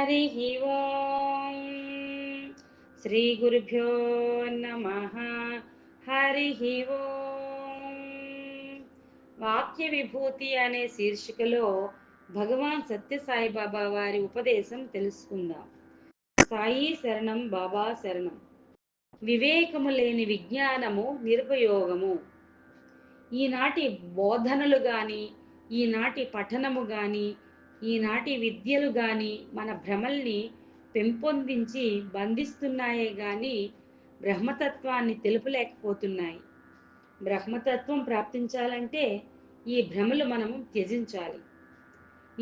హరి ఓం. శ్రీ గురుభ్యో నమ. హరి ఓం. వాక్య విభూతి అనే శీర్షికలో భగవాన్ సత్యసాయిబాబా వారి ఉపదేశం తెలుసుకుందాం. సాయి శరణం బాబా శరణం. వివేకము లేని విజ్ఞానము నిరుపయోగము ఈనాటి బోధనలు కానీ ఈనాటి పఠనము కానీ ఈనాటి విద్యలు కానీ మన భ్రమల్ని పెంపొందించి బంధిస్తున్నాయే కానీ బ్రహ్మతత్వాన్ని తెలుపలేకపోతున్నాయి. బ్రహ్మతత్వం ప్రాప్తించాలంటే ఈ భ్రమలు మనము త్యజించాలి.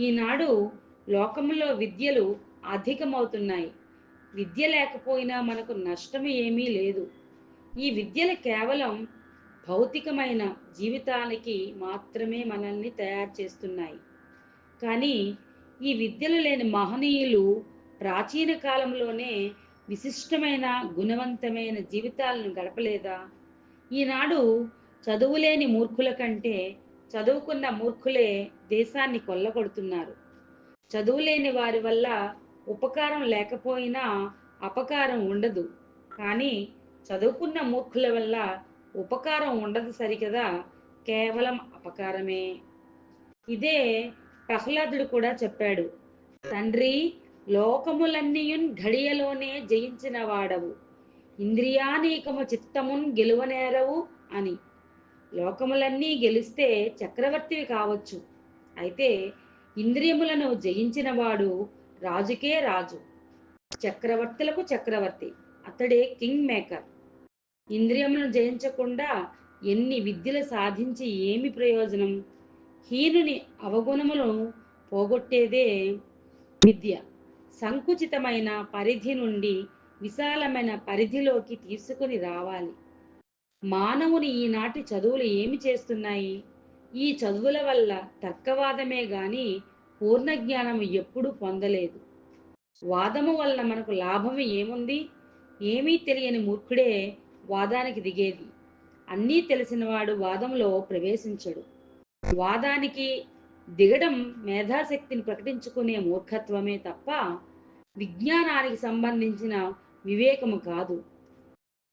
ఈనాడు లోకంలో విద్యలు అధికమవుతున్నాయి. విద్య లేకపోయినా మనకు నష్టం ఏమీ లేదు. ఈ విద్యలు కేవలం భౌతికమైన జీవితానికి మాత్రమే మనల్ని తయారు చేస్తున్నాయి. కానీ ఈ విద్యలు లేని మహనీయులు ప్రాచీన కాలంలోనే విశిష్టమైన గుణవంతమైన జీవితాలను గడపలేదా? ఈనాడు చదువులేని మూర్ఖుల కంటే చదువుకున్న మూర్ఖులే దేశాన్ని కొల్లగొడుతున్నారు. చదువులేని వారి వల్ల ఉపకారం లేకపోయినా అపకారం ఉండదు. కానీ చదువుకున్న మూర్ఖుల వల్ల ఉపకారం ఉండదు సరికదా? కేవలం అపకారమే. ఇదే ప్రహ్లాదుడు కూడా చెప్పాడు తండ్రి లోకములన్నీయున్ ఘడియలోనే జయించిన వాడవు ఇంద్రియానీకము చిత్తమున్ గెలువనేరవు అని. లోకములన్నీ గెలిస్తే చక్రవర్తివి కావచ్చు. అయితే ఇంద్రియములను జయించినవాడు రాజుకే రాజు. చక్రవర్తులకు చక్రవర్తి అతడే కింగ్ మేకర్. ఇంద్రియములను జయించకుండా ఎన్ని విద్యలు సాధించి ఏమి ప్రయోజనం? హీనుని అవగుణములను పోగొట్టేదే విద్య. సంకుచితమైన పరిధి నుండి విశాలమైన పరిధిలోకి తీసుకుని రావాలి. మానవుని ఈనాటి చదువులు ఏమి చేస్తున్నాయి? ఈ చదువుల వల్ల తర్కవాదమే గాని పూర్ణ జ్ఞానం ఎప్పుడూ పొందలేదు. వాదము వల్ల మనకు లాభం ఏముంది? ఏమీ తెలియని మూర్ఖుడే వాదానికి దిగేది. అన్నీ తెలిసినవాడు వాదంలో ప్రవేశించడు. వాదానికి దిగడం మేధాశక్తిని ప్రకటించుకునే మూర్ఖత్వమే తప్ప విజ్ఞానానికి సంబంధించిన వివేకము కాదు.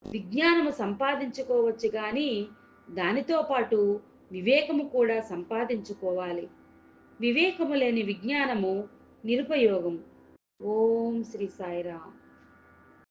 విజ్ఞానము సంపాదించుకోవచ్చు కానీ దానితో పాటు వివేకము కూడా సంపాదించుకోవాలి. వివేకము లేని విజ్ఞానము నిరుపయోగం. ఓం శ్రీ సాయిరామ్.